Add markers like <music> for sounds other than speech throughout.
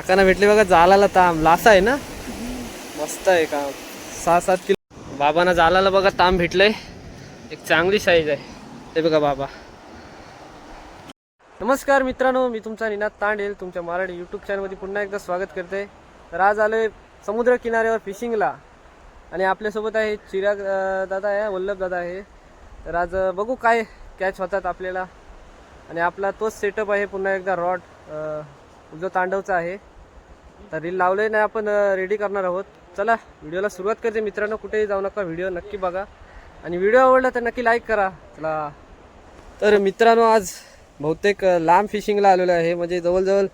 काकांना भेटले बघा जालाला ताम. लासा आहे ना? मस्त आहे काम सहा सात किलो. बाबांना जालाला बघा ताम भेटलंय. एक चांगली साईज आहे. ते बघा बाबा. नमस्कार मित्रांनो मी तुमचा निनाद तांडेल. तुमच्या मराठी यूट्यूब चॅनलमध्ये पुन्हा एकदा स्वागत करते. तर आज आलोय समुद्र किनाऱ्यावर फिशिंगला आणि आपल्यासोबत आहे चिराग दादा आहे वल्लभ दादा आहे. तर आज बघू काय कॅच होतात आपल्याला. आणि आपला तोच सेटअप आहे पुन्हा एकदा रॉड जो तांडवचा आहे. तर रील लावले नाही आपण रेडी करणार आहोत. चला व्हिडिओला सुरुवात करते. मित्रांनो कुठेही जाऊ नका. व्हिडिओ नक्की बघा. आणि व्हिडिओ आवडला तर नक्की लाईक करा. चला. तर मित्रांनो आज बहुतेक लांब फिशिंगला आलेलो आहे. म्हणजे जवळजवळ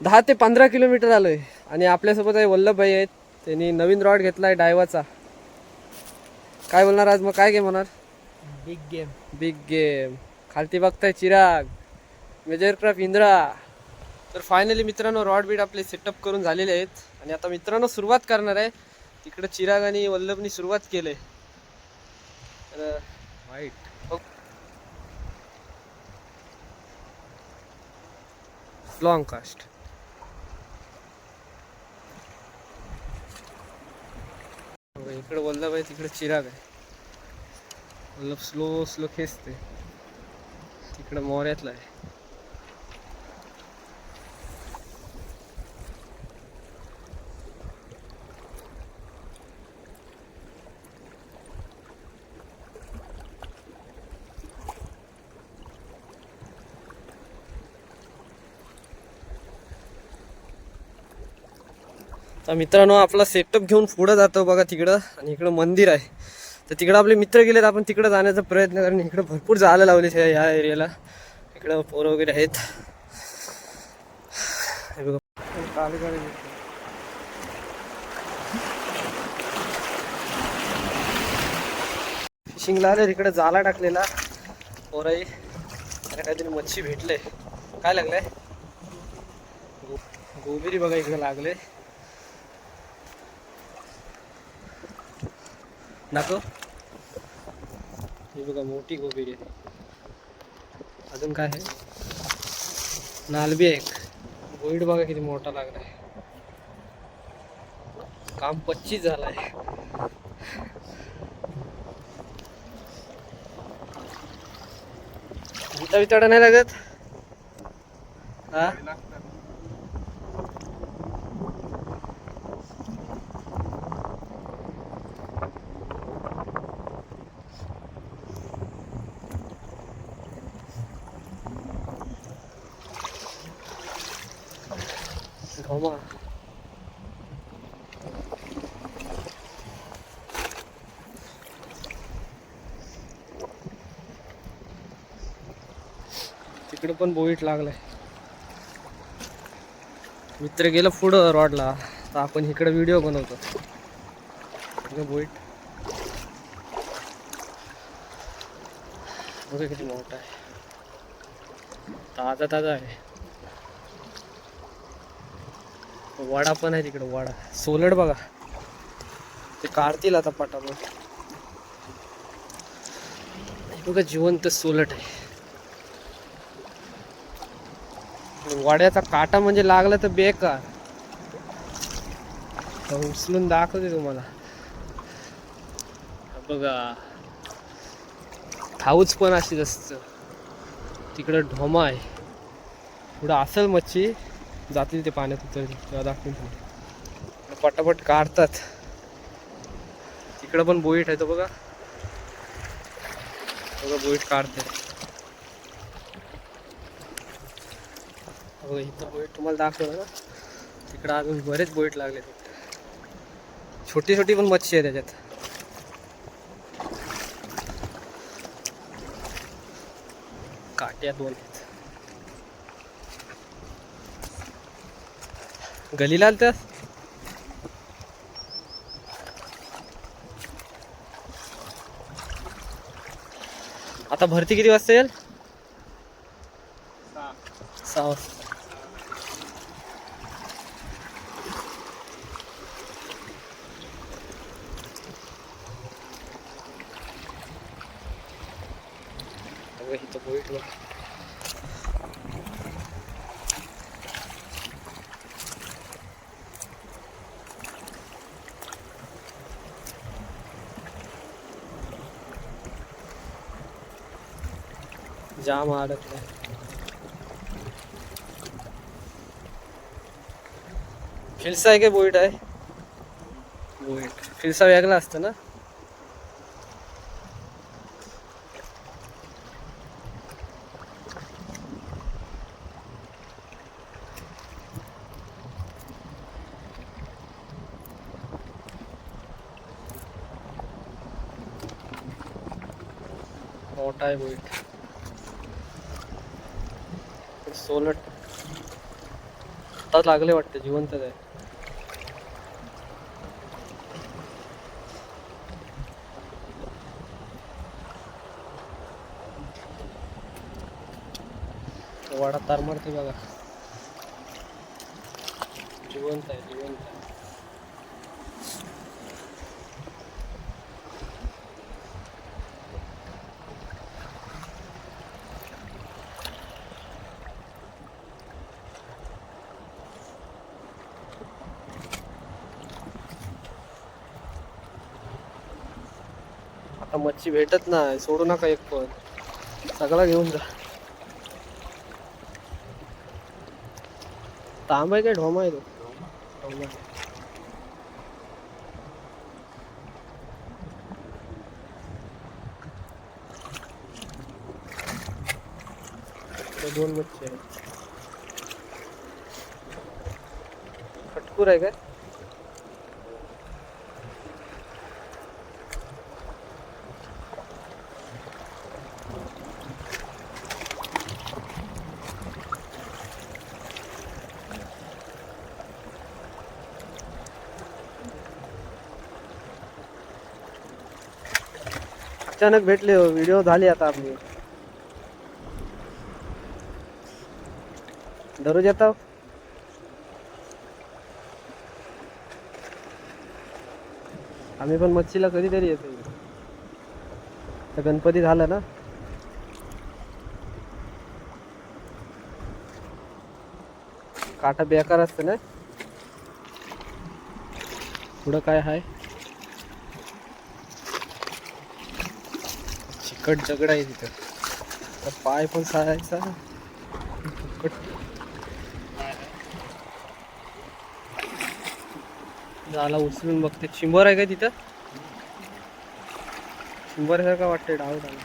दहा ते पंधरा किलोमीटर आलो आहे आणि आपल्यासोबत आहे वल्लभभाई आहेत. त्यांनी नवीन रॉड घेतला आहे डायवाचा. काय बोलणार आज? मग काय गेम होणार? बिग गेम बिग गेम खालती बघताय चिराग. मेजर क्राफ्ट इंद्रा तर फायनली मित्रांनो रॉड बीड आपले सेटअप करून झालेले आहेत. आणि आता मित्रांनो सुरुवात करणार आहे. तिकडे चिराग आणि वल्लभनी सुरुवात केले तर वाईट लॉंग कास्ट इकडे वल्लभ आहे तिकडे चिराग आहे. वल्लभ स्लो स्लो खेचते तिकडे मोऱ्यातला आहे. तर मित्रांनो आपला सेटअप घेऊन पुढं जातो बघा तिकडं. आणि इकडं मंदिर आहे. तर तिकडं आपले मित्र गेलेत आपण तिकडं जाण्याचा प्रयत्न कारण इकडं भरपूर जायला लावले ह्या या एरियाला इकडं पोरं वगैरे आहेत. बघा. फिशिंगला आले इकडे जाला टाकलेला. पोराई आता काहीतरी मच्छी भेटले. काय लागलंय? गो गोबिरी बघा इकडे लागले नको. ही बघा मोठी गोबिरी आहे. अजून काय आहे? नालबी आहे एक. गोईड बघा किती मोठा लागलाय काम पच्चीस झालाय भुता बिताडा नाही लागत? हा? घामा तिकडे पण बोईट लागलाय. मित्र गेलं पुढं रॉडला तर आपण इकडे व्हिडिओ बनवतो. बोईट. बघा किती मोठा आहे. ताजा ताजा आहे. वडा पण आहे तिकडे वडा. सोलड बघा. ते काढतील आता पटापट. बघा जिवंत सोलट आहे. वड्याचा काटा म्हणजे लागला तर बेकार. उचलून दाखवते तुम्हाला. बघा. थाऊच पण अशीच असतं तिकडं ढोमा आहे. पुढं असेल मच्छी. जातील ते पाण्यात उतरतील तेव्हा दाखवून तुम्ही पटापट काढतात. तिकडं पण बोईट आहे तो बघा. बघा बोईट काढते बघा इथं बोईट तुम्हाला दाखवलं ना. तिकडं अजून बरेच बोईट लागले छोटी छोटी पण मच्छी आहे त्याच्यात. काट्या दोन आहेत गलीला आलत्या आता भरती किती वाजता येईल सहा वाजता अगं इथं बोईट बघ जाम अडकलाय फिरसा आहे काय बोईट आहे? बोईट. फिरसा वेगळा असतं ना? मोठा आहे बोईट. सोलट. आता लागले वाटते जिवंत आहे. वाडा तार मारते बघा. जिवंत आहे जिवंत आहे आता मच्छी भेटत नाही सोडू नका एक पण. सगळा घेऊन जा. तांब आहे काय ढोमा आहे तो. ढोमा. दोन मच्छी आहे खटकूर आहे काय? अचानक भेटले हो व्हिडिओ झाले आता आपली. दररोज येता हो. आम्ही पण मच्छीला कधीतरी येतो. गणपती झाला ना. काटा बेकार असतं ना. पुढं काय आहे चिकट दगड आहे तिथं. तर पाय पण सारायचा फुकट. झाला उचलून बघते. चिंबर आहे का तिथं? चिंबर सारखा वाटतंय डाव झाला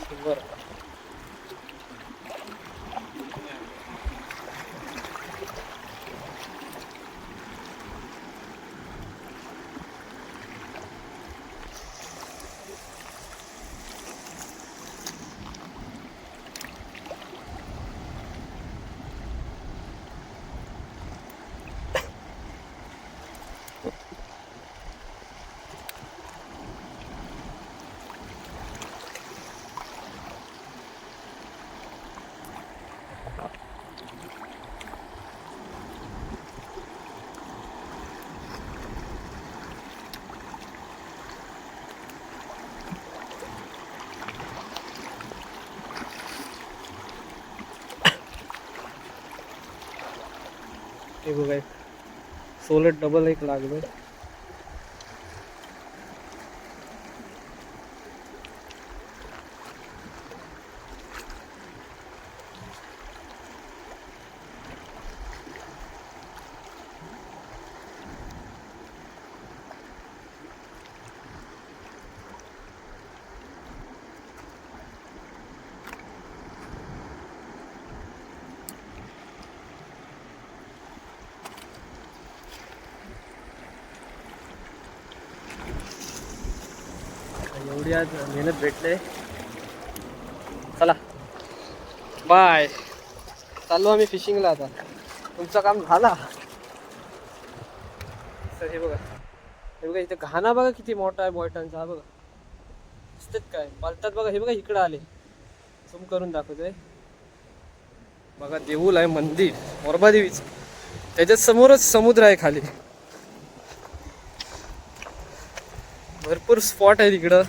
चिंबर हे बघा सोलर डबल एक लागलं. एवढी आज मेहनत भेटले. चला. बाय. चाललो आम्ही फिशिंगला आता. तुमचं काम झाला. सर हे बघा. हे बघा इथे घाणा बघा किती मोठा आहे बॉयटांचा हा बघा. दिसतात काय? पालतात बघा हे बघा इकडं आले. झूम करून दाखवतोय. बघा देऊळ आहे मंदिर. मोरबादेवीच त्याच्या समोरच समुद्र आहे खाली. भरपूर स्पॉट आहे तिकडं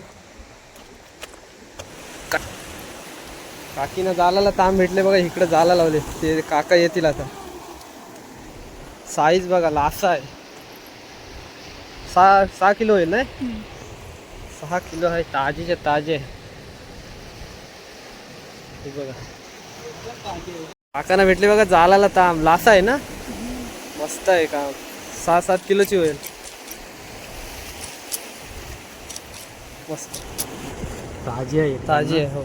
काकीनं जालाला ताम भेटले बघा इकडं जाला लावले. ते काका येतील आता. साईज बघा लासा आहे. सहा सहा किलो होईल ना सहा किलो आहे ताजेचे ताजे. हे बघा. काकांना भेटले बघा जालाला ताम लासा आहे ना? मस्त आहे काम. सहा सात किलोची होईल. मस्त. ताजी आहे ताजी आहे हो.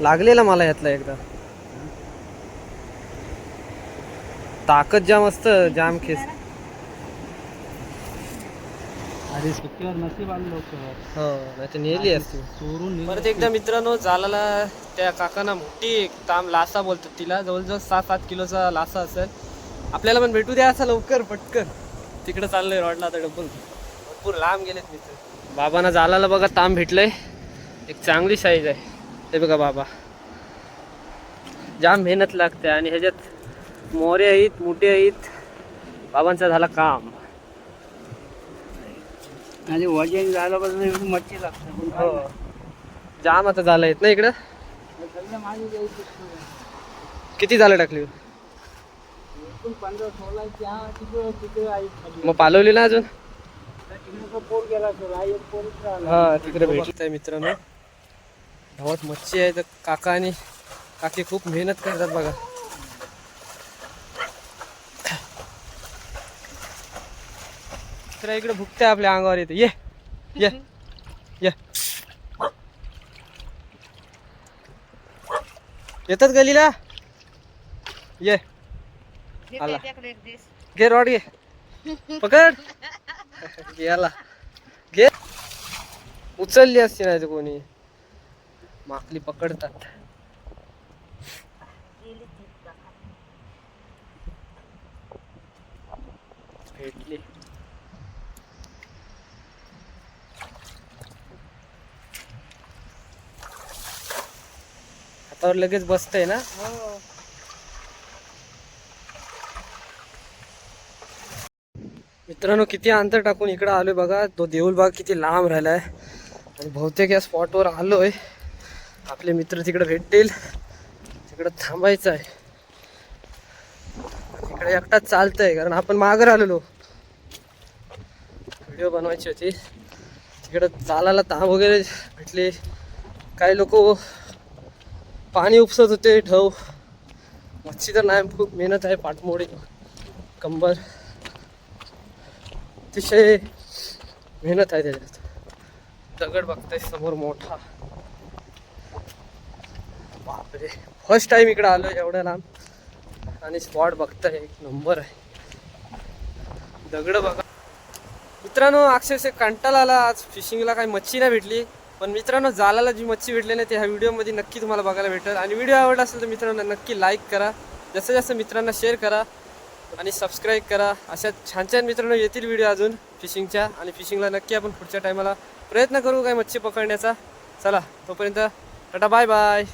लागलेला मला यातला एकदा. ताकद जाम असतं जाम खेस. अरे सुट्टीवर नशीब आलं लोक हो नाही तर नेली असती. चोरून नेलं. परत एकदा मित्रांनो जालाला त्या काकांना मोठी एक ताम लासा बोलतात तिला. जवळजवळ सहा सात किलोचा लासा असेल. आपल्याला पण भेटू द्या असा लवकर पटकन. तिकडे चाललंय रॉडला आता डबल भरपूर लांब गेलेत मित्र. बाबांना जालाला बघा ताम भेटलंय. एक चांगली साईज आहे. हे बघा बाबा. जाम मेहनत लागते आणि ह्याच्यात मोरे आहेत मोठे आहेत. बाबांचा झाला काम. आणि वजन झालं पासून एवढी मच्छी लागते. हो. जाम आता झालं आहेत ना इकडं? किती झालं टाकली. मग पालवली ना अजून? हा तिकडे भेटत मित्रांनो. धावत मच्छी आहे. तर काका आणि काकी खूप मेहनत करतात बघा. तर इकडे भुकते आपल्या अंगावर येते ये ये ये. येतात गलीला ये. आला. घे रॉड घे. पकड. <laughs> याला घे. उचलली असती नाही कोणी. माकली पकडतात. भेटली. हातावर लगेच बसतंय ना? मित्रांनो किती अंतर टाकून इकडं आलोय बघा. तो देऊळ बाग किती लांब राहिलाय. आणि बहुतेक या स्पॉटवर आलोय. आपले मित्र तिकडे भेटतील. तिकडं थांबायचं आहे. इकडे एकटाच चालतंय कारण आपण मागं आलेलो व्हिडिओ बनवायची होती. तिकडं चालायला ताम वगैरे भेटले. काही लोक पाणी उपसत होते ठव मच्छी तर नाही खूप मेहनत आहे पाठमोडी. कंबर. अतिशय मेहनत आहे त्याच्यात. दगड बघताय समोर मोठा. बापरे. फर्स्ट टाइम इकडे आलो एवढ्या लांब. आणि स्पॉट बघताय एक नंबर आहे. दगड बघा. मित्रांनो अक्षरशः कंटाळा आला आज फिशिंगला काही मच्छी नाही भेटली. पण मित्रांनो जालाला जी मच्छी भेटली नाही ते ह्या व्हिडिओमध्ये नक्की तुम्हाला बघायला भेटेल. आणि व्हिडिओ आवडला असेल तर मित्रांनो नक्की लाईक करा. जास्तीत जास्त मित्रांना शेअर करा. आणि सबस्क्राईब करा. अशा छान छान मित्रांनो येतील व्हिडिओ अजून फिशिंगच्या आणि फिशिंगला नक्की आपण पुढच्या टायमाला प्रयत्न करू काय मच्छी पकडण्याचा. चला तोपर्यंत टाटा बाय बाय